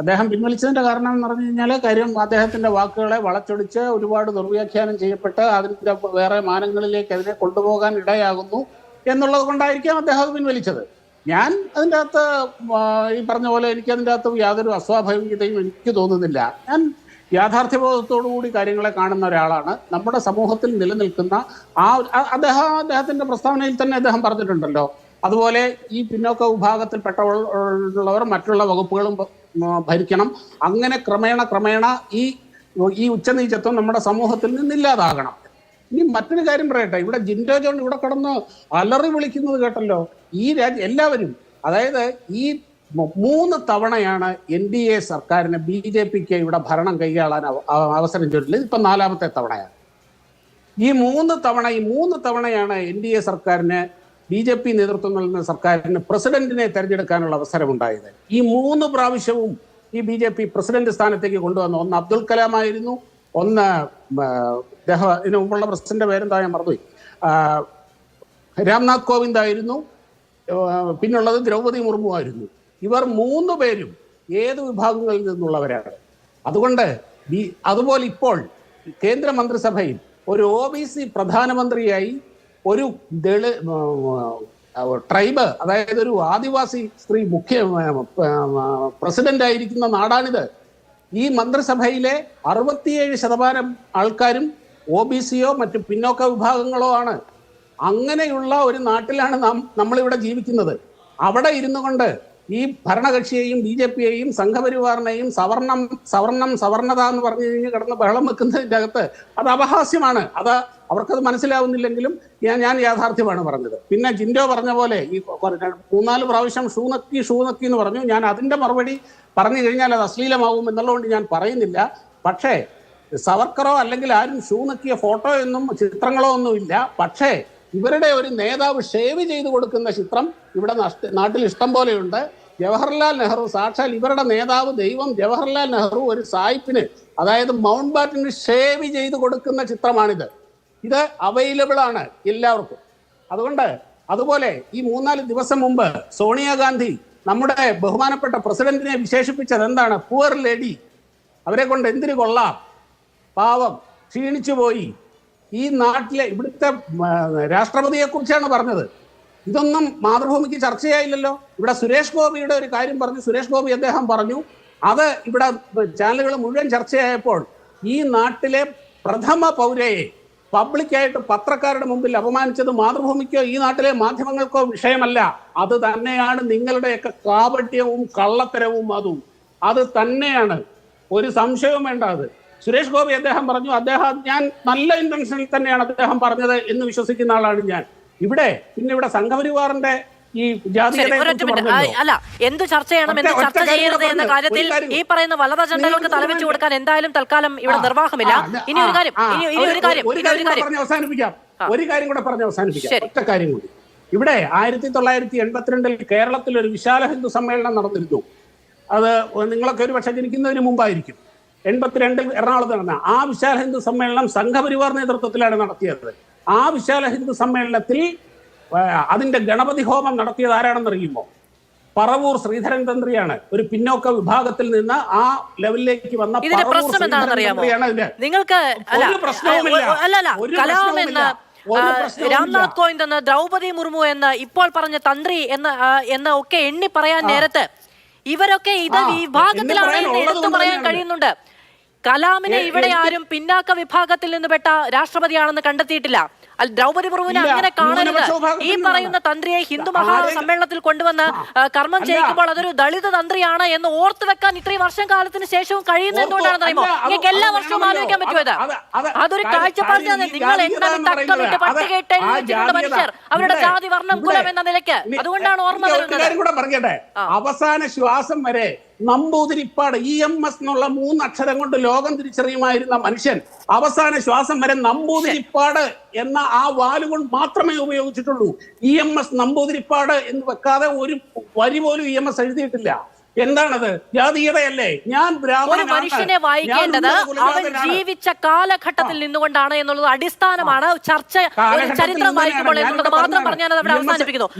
അദ്ദേഹം പിൻവലിച്ചതിന്റെ കാരണം എന്ന് പറഞ്ഞു കഴിഞ്ഞാൽ കാര്യം അദ്ദേഹത്തിന്റെ വാക്കുകളെ വളച്ചൊടിച്ച് ഒരുപാട് ദുർവ്യാഖ്യാനം ചെയ്യപ്പെട്ട് അതിന്റെ വേറെ മാനങ്ങളിലേക്ക് അതിനെ കൊണ്ടുപോകാൻ ഇടയാകുന്നു എന്നുള്ളത് കൊണ്ടായിരിക്കാം അദ്ദേഹം പിൻവലിച്ചത്. ഞാൻ അതിന്റെ അകത്ത് ഈ പറഞ്ഞ പോലെ എനിക്ക് അതിന്റെ അകത്ത് യാതൊരു അസ്വാഭാവികതയും എനിക്ക് തോന്നുന്നില്ല. ഞാൻ യാഥാർത്ഥ്യബോധത്തോടു കൂടി കാര്യങ്ങളെ കാണുന്ന ഒരാളാണ്. നമ്മുടെ സമൂഹത്തിൽ നിലനിൽക്കുന്ന ആ അദ്ദേഹം അദ്ദേഹത്തിന്റെ പ്രസ്താവനയിൽ തന്നെ അദ്ദേഹം പറഞ്ഞിട്ടുണ്ടല്ലോ. അതുപോലെ ഈ പിന്നോക്ക വിഭാഗത്തിൽപ്പെട്ടവർ മറ്റുള്ള വകുപ്പുകളും ഭരിക്കണം. അങ്ങനെ ക്രമേണ ക്രമേണ ഈ ഈ ഉച്ചനീചത്വം നമ്മുടെ സമൂഹത്തിൽ നിന്നില്ലാതാകണം ഇനി മറ്റൊരു കാര്യം പറയട്ടെ. ഇവിടെ ജിൻഡോ ജോൺ ഇവിടെ കിടന്ന് അലറി വിളിക്കുന്നത് കേട്ടല്ലോ. ഈ രാജ്യം എല്ലാവരും അതായത് ഈ മൂന്ന് തവണയാണ് എൻ ഡി എ സർക്കാരിന് ബി ജെ പിക്ക് ഇവിടെ ഭരണം കൈകാളാൻ അവ- അവ- അവസരം ചോദിച്ചിട്ടുള്ളത്. ഇപ്പൊ നാലാമത്തെ തവണയാണ്. ഈ മൂന്ന് തവണ ഈ മൂന്ന് തവണയാണ് എൻ ഡി എ സർക്കാരിന് ബി ജെ പി നേതൃത്വം നൽകുന്ന സർക്കാരിന് പ്രസിഡന്റിനെ തെരഞ്ഞെടുക്കാനുള്ള അവസരമുണ്ടായത്. ഈ മൂന്ന് പ്രാവശ്യവും ഈ ബി ജെ പി പ്രസിഡന്റ് സ്ഥാനത്തേക്ക് കൊണ്ടുവന്ന ഒന്ന് അബ്ദുൽ കലാം ആയിരുന്നു ഒന്ന് ഇതിനു മുമ്പുള്ള പ്രസിഡന്റ് പേരെന്താ ഞാൻ മറന്നുപോയി. രാംനാഥ് കോവിന്ദ് ആയിരുന്നു പിന്നുള്ളത് ദ്രൗപദി മുർമു ആയിരുന്നു. ഇവർ മൂന്ന് പേരും ഏത് വിഭാഗങ്ങളിൽ നിന്നുള്ളവരാണ്? അതുകൊണ്ട് അതുപോലെ ഇപ്പോൾ കേന്ദ്രമന്ത്രിസഭയിൽ ഒരു ഒ ബി സി പ്രധാനമന്ത്രിയായി ഒരു ദളി ട്രൈബ് അതായത് ഒരു ആദിവാസി സ്ത്രീ മുഖ്യ പ്രസിഡന്റ് ആയിരിക്കുന്ന നാടാണിത്. ഈ മന്ത്രിസഭയിലെ അറുപത്തിയേഴ് ശതമാനം ആൾക്കാരും ഒ ബി സിയോ മറ്റു പിന്നോക്ക വിഭാഗങ്ങളോ ആണ്. അങ്ങനെയുള്ള ഒരു നാട്ടിലാണ് നാം നമ്മളിവിടെ ജീവിക്കുന്നത്. അവിടെ ഇരുന്നു കൊണ്ട് ഈ ഭരണകക്ഷിയെയും ബി ജെ പിയെയും സംഘപരിവാറിനെയും സവർണം സവർണം സവർണത എന്ന് പറഞ്ഞു കഴിഞ്ഞ് കിടന്ന് ബഹളം വെക്കുന്നതിന്റെ അകത്ത് അത് അപഹാസ്യമാണ്. അത് അവർക്കത് മനസ്സിലാവുന്നില്ലെങ്കിലും ഞാൻ ഞാൻ യാഥാർത്ഥ്യമാണ് പറഞ്ഞത്. പിന്നെ ജിൻഡോ പറഞ്ഞ പോലെ ഈ മൂന്നാൽ പ്രാവശ്യം ഷൂ നക്കി ഷൂ നക്കി എന്ന് പറഞ്ഞു. ഞാൻ അതിന്റെ മറുപടി പറഞ്ഞു കഴിഞ്ഞാൽ അത് അശ്ലീലമാവും എന്നുള്ളതുകൊണ്ട് ഞാൻ പറയുന്നില്ല. പക്ഷേ സവർക്കറോ അല്ലെങ്കിൽ ആരും ഷൂ നക്കിയ ഫോട്ടോ എന്നും ചിത്രങ്ങളോ ഒന്നും ഇല്ല. പക്ഷേ ഇവരുടെ ഒരു നേതാവ് ഷേവ് ചെയ്ത് കൊടുക്കുന്ന ചിത്രം ഇവിടെ നാട്ടിൽ ഇഷ്ടം പോലെയുണ്ട്. ജവഹർലാൽ നെഹ്റു സാക്ഷാൽ ഇവരുടെ നേതാവ് ദൈവം ജവഹർലാൽ നെഹ്റു ഒരു സായിപ്പിന് അതായത് മൗണ്ട് ബാറ്റിന് ഷേവ് ചെയ്ത് കൊടുക്കുന്ന ചിത്രമാണിത്. ഇത് അവൈലബിൾ ആണ് എല്ലാവർക്കും. അതുകൊണ്ട് അതുപോലെ ഈ മൂന്നാൽ ദിവസം മുമ്പ് സോണിയാഗാന്ധി നമ്മുടെ ബഹുമാനപ്പെട്ട പ്രസിഡന്റിനെ വിശേഷിപ്പിച്ചത് എന്താണ്? പുവർ ലേഡി അവരെ കൊണ്ട് എന്തിനു കൊള്ളാം? പാവം. ക്ഷീണിച്ചു പോയി. ഈ നാട്ടിലെ ഇവിടുത്തെ രാഷ്ട്രപതിയെ കുറിച്ചാണ് പറഞ്ഞത്. ഇതൊന്നും മാതൃഭൂമിക്ക് ചർച്ചയായില്ലല്ലോ. ഇവിടെ സുരേഷ് ഗോപിയുടെ ഒരു കാര്യം പറഞ്ഞു സുരേഷ് ഗോപി അദ്ദേഹം പറഞ്ഞു അത് ഇവിടെ ചാനലുകൾ മുഴുവൻ ചർച്ചയായപ്പോൾ ഈ നാട്ടിലെ പ്രഥമ പൗരയെ പബ്ലിക്കായിട്ട് പത്രക്കാരുടെ മുമ്പിൽ അപമാനിച്ചത് മാതൃഭൂമിക്കോ ഈ നാട്ടിലെ മാധ്യമങ്ങൾക്കോ വിഷയമല്ല. അത് തന്നെയാണ് നിങ്ങളുടെയൊക്കെ കാപട്യവും കള്ളത്തരവും അതും. അത് തന്നെയാണ്. ഒരു സംശയവും വേണ്ട അത്. സുരേഷ് ഗോപി അദ്ദേഹം പറഞ്ഞു അദ്ദേഹം ഞാൻ നല്ല ഇന്റൻഷനിൽ തന്നെയാണ് അദ്ദേഹം പറഞ്ഞത് എന്ന് വിശ്വസിക്കുന്ന ആളാണ് ഞാൻ. ഇവിടെ പിന്നെ ഇവിടെ സംഘപരിവാറിന്റെ ഈ. അല്ല എന്ത് ചർച്ച ചെയ്യണം എന്ത് ചർച്ച ചെയ്യരുത് എന്ന കാര്യത്തിൽ ഈ പറയുന്ന വലത ജനങ്ങൾക്ക് നിങ്ങൾ തലവെച്ച് കൊടുക്കാൻ എന്തായാലും തൽക്കാലം ഇവിടെ നിർവാഹമില്ല. ഇനി ഒരു കാര്യം ഇനി ഒരു കാര്യം ഇനി ഒരു കാര്യം അവസാനിപ്പിക്കാം. ഒരു കാര്യം കൂടെ പറഞ്ഞ് അവസാനിപ്പിക്കാം. ഒറ്റ കാര്യം കൂടി. ഇവിടെ ആയിരത്തി തൊള്ളായിരത്തി എൺപത്തിരണ്ടിൽ കേരളത്തിൽ ഒരു വിശാല ഹിന്ദു സമ്മേളനം നടന്നിരുന്നു. അത് നിങ്ങളൊക്കെ ഒരു പക്ഷേ ജനിക്കുന്നതിന് മുമ്പായിരിക്കും. എൺപത്തിരണ്ടിൽ എറണാകുളത്ത് നടന്ന ആ വിശാല ഹിന്ദു സമ്മേളനം സംഘപരിവാർ നേതൃത്വത്തിലാണ് നടത്തിയത്. ആ വിശാല ഹിന്ദു സമ്മേളനത്തിൽ അതിന്റെ ഗണപതി ഹോമം നടത്തിയത് ആരാണെന്ന് അറിയുമ്പോൾ പറവൂർ ശ്രീധരൻ തന്ത്രിയാണ്. ഒരു പിന്നോക്ക വിഭാഗത്തിൽ നിന്ന് ആ ലെവലിലേക്ക് വന്ന ഇതിന്റെ പ്രശ്നം നിങ്ങൾക്ക് അല്ല കലാം. എന്ന് രാംനാഥ് കോവിന്ദ് എന്ന് ദ്രൗപദി മുർമു എന്ന് ഇപ്പോൾ പറഞ്ഞ തന്ത്രി എന്ന് എന്ന് ഒക്കെ എണ്ണി പറയാൻ നേരത്ത് ഇവരൊക്കെ ഇത് വിഭാഗത്തിലാണ് എന്ന് എടുത്തു പറയാൻ കഴിയുന്നുണ്ട്. കലാമിനെ ഇവിടെ ആരും പിന്നാക്ക വിഭാഗത്തിൽ നിന്ന് പെട്ട രാഷ്ട്രപതിയാണെന്ന് കണ്ടെത്തിയിട്ടില്ല. അല്ല ദ്രൗപദി മുർമുവിനെ അങ്ങനെ കാണരുത്. ഈ പറയുന്ന തന്ത്രിയെ ഹിന്ദു മഹാസമ്മേളനത്തിൽ കൊണ്ടുവന്ന് കർമ്മം ചെയ്യിക്കുമ്പോൾ അതൊരു ദളിത് തന്ത്രിയാണ് എന്ന് ഓർത്തു വെക്കാൻ ഇത്രയും വർഷം കാലത്തിന് ശേഷവും കഴിയുന്നത് എന്തുകൊണ്ടാണെന്ന് അറിയുമോ? നിങ്ങൾക്ക് എല്ലാ വർഷവും. ആലോചിക്കാൻ പറ്റുമോ ഇത്? അത് അത് അതൊരു ഈ നിങ്ങൾ എണ്ണ തക്കമിട്ട് പട്ടികയിട്ട് മനുഷ്യർ? അവരുടെ ജാതി വർണം കുലം എന്ന നിലയ്ക്ക് അതുകൊണ്ടാണ് ഓർമ്മ വരുന്നത്. അവസാന ശ്വാസം വരെ നമ്പൂതിരിപ്പാട് ഇ എം എസ് എന്നുള്ള മൂന്ന് അക്ഷരം കൊണ്ട് ലോകം തിരിച്ചറിയുമായിരുന്ന മനുഷ്യൻ അവസാന ശ്വാസം വരെ നമ്പൂതിരിപ്പാട് എന്ന ആ വാലുകൊണ്ട് മാത്രമേ ഉപയോഗിച്ചിട്ടുള്ളൂ. ഇ എം എസ് നമ്പൂതിരിപ്പാട് എന്ന് വെക്കാതെ ഒരു വരി പോലും ഇ എം എസ് എഴുതിയിട്ടില്ല. എന്താണത്? ജാതീയതയല്ലേ? ഞാൻ ഒരു മനുഷ്യനെ വായിക്കേണ്ടത് അവൻ ജീവിച്ച കാലഘട്ടത്തിൽ നിന്നുകൊണ്ടാണ് എന്നുള്ളത് അടിസ്ഥാനമാണ്. ചർച്ച ചരിത്രം വായിക്കുമ്പോൾ എന്നുള്ളത് മാത്രം. പറഞ്ഞാൽ അവിടെ അവസാനിപ്പിക്കുന്നു.